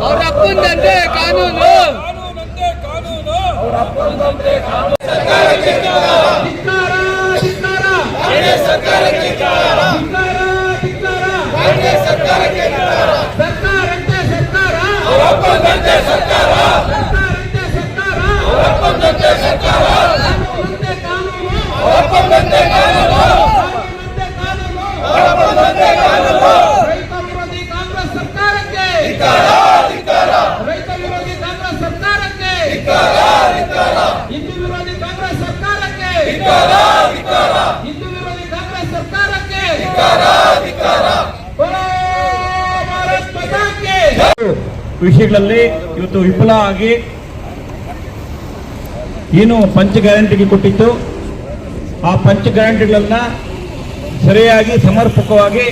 ಅವ್ರ ಅಪ್ಪಂದಂತೆ ಕಾನೂನು. ಕಾನೂನಂತೆ ಕಾನೂನು. ಅವ್ರ ಅಪ್ಪಂದಂತೆ ಕಾನೂನು ವಿಷಯಗಳಲ್ಲಿ ಇವತ್ತು ವಿಫಲ ಆಗಿ ಏನು ಪಂಚ ಗ್ಯಾರಂಟಿಗೆ ಕೊಟ್ಟಿತ್ತು, ಆ ಪಂಚ ಗ್ಯಾರಂಟಿಗಳನ್ನ ಸರಿಯಾಗಿ ಸಮರ್ಪಕವಾಗಿ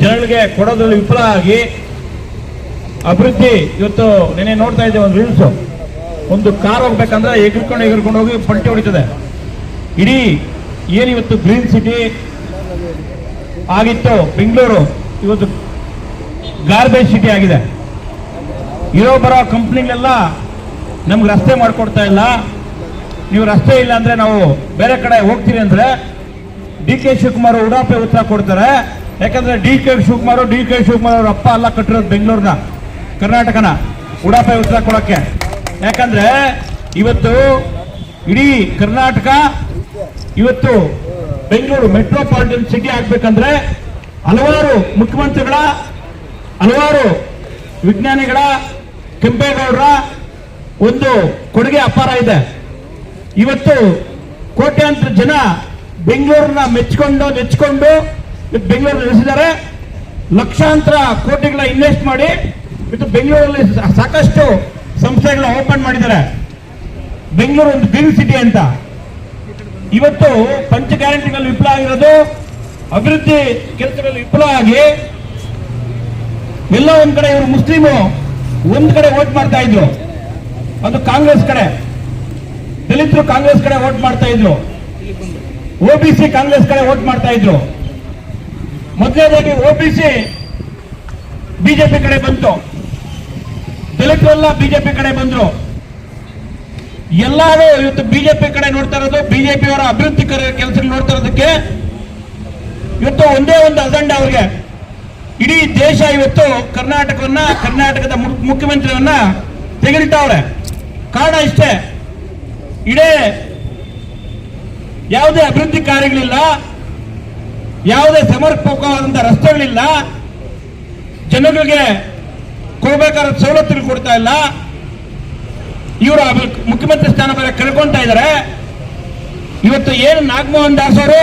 ಜನಗಳಿಗೆ ಕೊಡೋದ್ರಲ್ಲಿ ವಿಫಲ ಆಗಿ ಅಭಿವೃದ್ಧಿ ಇವತ್ತು ನೆನೆ ನೋಡ್ತಾ ಇದ್ದೇವೆ ಒಂದು ರೀಲ್ಸು ಒಂದು ಕಾರ್ ಹೋಗ್ಬೇಕಂದ್ರೆ ಎಗರ್ಕೊಂಡು ಎಗರ್ಕೊಂಡು ಹೋಗಿ ಪಂಟಿ ಹೊಡಿತದೆ. ಇಡೀ ಏನಿವತ್ತು ಗ್ರೀನ್ ಸಿಟಿ ಆಗಿತ್ತು. ಬೆಂಗಳೂರು ಇವತ್ತು ಗಾರ್ಬೇಜ್ ಸಿಟಿ ಆಗಿದೆ. ಇರೋ ಬರೋ ಕಂಪ್ನಿಗಳೆಲ್ಲ ನಮ್ಗೆ ರಸ್ತೆ ಮಾಡಿಕೊಡ್ತಾ ಇಲ್ಲ. ನೀವು ರಸ್ತೆ ಇಲ್ಲ ಅಂದ್ರೆ ನಾವು ಬೇರೆ ಕಡೆ ಹೋಗ್ತೀವಿ ಅಂದ್ರೆ ಡಿ ಕೆ ಶಿವಕುಮಾರ್ ಉಡಾಪೆ ಉತ್ತರ ಕೊಡ್ತಾರೆ. ಯಾಕಂದ್ರೆ D K Shivakumar D K Shivakumar ಅವ್ರ ಅಪ್ಪ ಎಲ್ಲ ಕಟ್ಟಿರೋದು ಬೆಂಗಳೂರಿನ, ಕರ್ನಾಟಕನ ಉಡಾಪೆ ಉತ್ತರ ಕೊಡೋಕ್ಕೆ. ಯಾಕಂದ್ರೆ ಇವತ್ತು ಇಡೀ ಕರ್ನಾಟಕ ಇವತ್ತು ಬೆಂಗಳೂರು ಮೆಟ್ರೋಪಾಲಿಟನ್ ಸಿಟಿ ಆಗ್ಬೇಕಂದ್ರೆ ಹಲವಾರು ಮುಖ್ಯಮಂತ್ರಿಗಳ, ಹಲವಾರು ವಿಜ್ಞಾನಿಗಳ, ಕೆಂಪೇಗೌಡರ ಒಂದು ಕೊಡುಗೆ ಅಪಾರ ಇದೆ. ಇವತ್ತು ಕೋಟ್ಯಾಂತರ ಜನ ಬೆಂಗಳೂರನ್ನ ಮೆಚ್ಚಿಕೊಂಡು ನೆಚ್ಚಿಕೊಂಡು ಬೆಂಗಳೂರು ನೆಲೆಸಿದ್ದಾರೆ. ಲಕ್ಷಾಂತರ ಕೋಟಿಗಳ ಇನ್ವೆಸ್ಟ್ ಮಾಡಿ ಇವತ್ತು ಬೆಂಗಳೂರಲ್ಲಿ ಸಾಕಷ್ಟು ಸಂಸ್ಥೆಗಳ ಓಪನ್ ಮಾಡಿದ್ದಾರೆ. ಬೆಂಗಳೂರು ಒಂದು ಗ್ರೀನ್ ಸಿಟಿ ಅಂತ. ಇವತ್ತು ಪಂಚ ಅಭಿವೃದ್ಧಿ ಕೆಲಸಗಳಲ್ಲಿ ವಿಫಲ ಆಗಿ ಎಲ್ಲ ಒಂದ್ ಕಡೆ ಇವರು ಮುಸ್ಲಿಮು ಒಂದ್ ಕಡೆ ವೋಟ್ ಮಾಡ್ತಾ ಇದ್ರು. ಅದು ಕಾಂಗ್ರೆಸ್ ಕಡೆ. ದಲಿತರು ಕಾಂಗ್ರೆಸ್ ಕಡೆ ವೋಟ್ ಮಾಡ್ತಾ ಇದ್ರು. ಒಬಿಸಿ ಕಾಂಗ್ರೆಸ್ ಕಡೆ ವೋಟ್ ಮಾಡ್ತಾ ಇದ್ರು. ಮೊದಲನೇದಾಗಿ ಒಬಿಸಿ ಬಿಜೆಪಿ ಕಡೆ ಬಂತು. ದಲಿತರೆಲ್ಲ ಬಿಜೆಪಿ ಕಡೆ ಬಂದ್ರು. ಎಲ್ಲರೂ ಇವತ್ತು ಬಿಜೆಪಿ ಕಡೆ ನೋಡ್ತಾ ಇರೋದು ಬಿಜೆಪಿ ಅವರ ಅಭಿವೃದ್ಧಿ ಕೆಲಸ ನೋಡ್ತಾ ಇರೋದಕ್ಕೆ ಇವತ್ತು ಒಂದೇ ಒಂದು ಅಜೆಂಡ ಅವ್ರಿಗೆ. ಇಡೀ ದೇಶ ಇವತ್ತು ಕರ್ನಾಟಕವನ್ನ, ಕರ್ನಾಟಕದ ಮುಖ್ಯಮಂತ್ರಿಯವನ್ನ ತೆಗೆದಿಟ್ಟವ್ರೆ ಕಾರಣ ಇಷ್ಟೇ. ಇಡೇ ಯಾವುದೇ ಅಭಿವೃದ್ಧಿ ಕಾರ್ಯಗಳಿಲ್ಲ, ಯಾವುದೇ ಸಮರ್ಪಕವಾದಂತಹ ರಸ್ತೆಗಳಿಲ್ಲ, ಜನಗಳಿಗೆ ಕೊಡಬೇಕಾದ ಸವಲತ್ತುಗಳು ಕೊಡ್ತಾ ಇಲ್ಲ. ಇವರು ಮುಖ್ಯಮಂತ್ರಿ ಸ್ಥಾನ ಬೇರೆ ಕಳ್ಕೊಳ್ತಾ ಇದ್ದಾರೆ. ಇವತ್ತು ಏನು ನಾಗಮೋಹನ್ ದಾಸ್ ಅವರು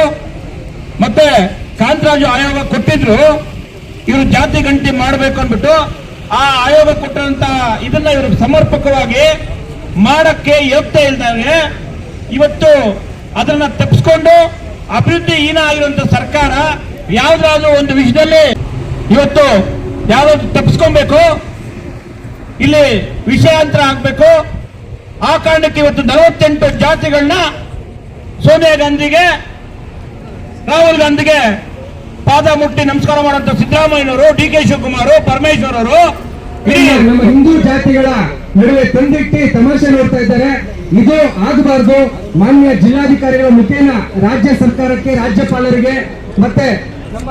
ಮತ್ತೆ ಕಾಂತರಾಜು ಆಯೋಗ ಕೊಟ್ಟಿದ್ರು, ಇವರು ಜಾತಿ ಗಂಟಿ ಮಾಡಬೇಕು ಅಂದ್ಬಿಟ್ಟು, ಆ ಆಯೋಗ ಕೊಟ್ಟಂತ ಇದನ್ನ ಇವರು ಸಮರ್ಪಕವಾಗಿ ಮಾಡಕ್ಕೆ ಯೋಗ್ಯತೆ ಇಲ್ದಂಗೆ ಇವತ್ತು ಅದನ್ನ ತಪ್ಪಿಸ್ಕೊಂಡು ಅಭಿವೃದ್ಧಿ ಹೀನ ಆಗಿರುವಂತ ಸರ್ಕಾರ ಯಾವ್ದಾದ್ರು ಒಂದು ವಿಷಯದಲ್ಲಿ ಇವತ್ತು ಯಾವ್ದಾದ್ರು ತಪ್ಪಿಸ್ಕೊಬೇಕು ಇಲ್ಲಿ ವಿಷಯಾಂತರ ಆಗ್ಬೇಕು. ಆ ಕಾರಣಕ್ಕೆ ಇವತ್ತು ನಲವತ್ತೆಂಟು ಜಾತಿಗಳನ್ನ ಸೋನಿಯಾ ಗಾಂಧಿಗೆ, ರಾಹುಲ್ ಗಾಂಧಿಗೆ ಪಾದ ಮುಟ್ಟಿ ನಮಸ್ಕಾರ ಮಾಡುವಂತ ಸಿದ್ದರಾಮಯ್ಯನವರು ಡಿ ಕೆ ಶಿವಕುಮಾರ್ ಪರಮೇಶ್ವರ್ ಅವರು ನಮ್ಮ ಹಿಂದೂ ಜಾತಿಗಳ ನಡುವೆ ತಂದಿಟ್ಟಿ ತಮಾಷೆ ನೋಡ್ತಾ ಇದ್ದಾರೆ. ಇದು ಆಗಬಾರ್ದು. ಮಾನ್ಯ ಜಿಲ್ಲಾಧಿಕಾರಿಗಳ ಮುಖೇನ ರಾಜ್ಯ ಸರ್ಕಾರಕ್ಕೆ ರಾಜ್ಯಪಾಲರಿಗೆ ಮತ್ತೆ ನಮ್ಮ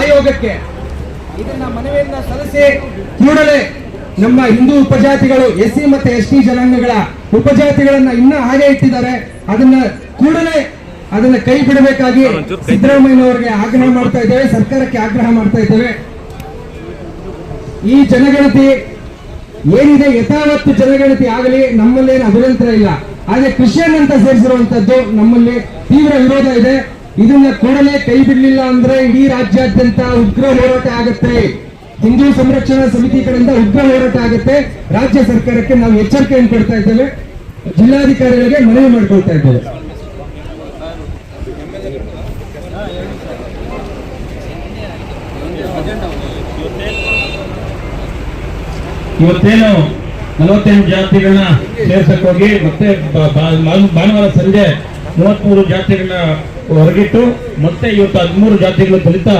ಆಯೋಗಕ್ಕೆ. ಇದನ್ನ ಮನವಿಯನ್ನ ಸಲ್ಲಿಸಿ ಕೂಡಲೇ ನಮ್ಮ ಹಿಂದೂ ಉಪಜಾತಿಗಳು ಎಸ್ಸಿ ಮತ್ತೆ ಎಸ್ ಟಿ ಜನಾಂಗಗಳ ಉಪಜಾತಿಗಳನ್ನ ಇನ್ನ ಹಾಗೆ ಇಟ್ಟಿದ್ದಾರೆ. ಅದನ್ನ ಕೂಡಲೇ ಅದನ್ನ ಕೈ ಬಿಡಬೇಕಾಗಿ ಸಿದ್ದರಾಮಯ್ಯನವರಿಗೆ ಆಗ್ರಹ ಮಾಡ್ತಾ ಇದ್ದೇವೆ ಸರ್ಕಾರಕ್ಕೆ ಆಗ್ರಹ ಮಾಡ್ತಾ ಇದ್ದೇವೆ. ಈ ಜನಗಣತಿ ಏನಿದೆ ಯಥಾವತ್ತು ಜನಗಣತಿ ಆಗಲಿ ನಮ್ಮಲ್ಲೇನು ಅಭಿನಂತರ ಇಲ್ಲ. ಆದ್ರೆ ಕ್ರಿಶ್ಚಿಯನ್ ಅಂತ ಸೇರಿಸಿರುವಂತದ್ದು ನಮ್ಮಲ್ಲಿ ತೀವ್ರ ವಿರೋಧ ಇದೆ. ಇದನ್ನ ಕೂಡಲೇ ಕೈ ಬಿಡಲಿಲ್ಲ ಅಂದ್ರೆ ಇಡೀ ರಾಜ್ಯಾದ್ಯಂತ ಉಗ್ರ ಹೋರಾಟ ಆಗುತ್ತೆ. ಹಿಂದೂ ಸಂರಕ್ಷಣಾ ಸಮಿತಿ ಕಡೆಯಿಂದ ಉಗ್ರ ಹೋರಾಟ ಆಗುತ್ತೆ. ರಾಜ್ಯ ಸರ್ಕಾರಕ್ಕೆ ನಾವು ಎಚ್ಚರಿಕೆಯನ್ನು ಕೊಡ್ತಾ ಇದ್ದೇವೆ. ಜಿಲ್ಲಾಧಿಕಾರಿಗಳಿಗೆ ಮನವಿ ಮಾಡ್ಕೊಳ್ತಾ ಇದ್ದೇವೆ. ಇವತ್ತೇನು ನಲವತ್ತೆಂಟು ಜಾತಿಗಳನ್ನ ಸೇರ್ಸಕ್ ಹೋಗಿ ಮತ್ತೆ ಭಾನುವಾರ ಸಂಜೆ ಮೂವತ್ಮೂರು ಜಾತಿಗಳನ್ನ ಹೊರಗಿಟ್ಟು ಮತ್ತೆ ಇವತ್ತು ಹದಿಮೂರು ಜಾತಿಗಳು ದಲಿತ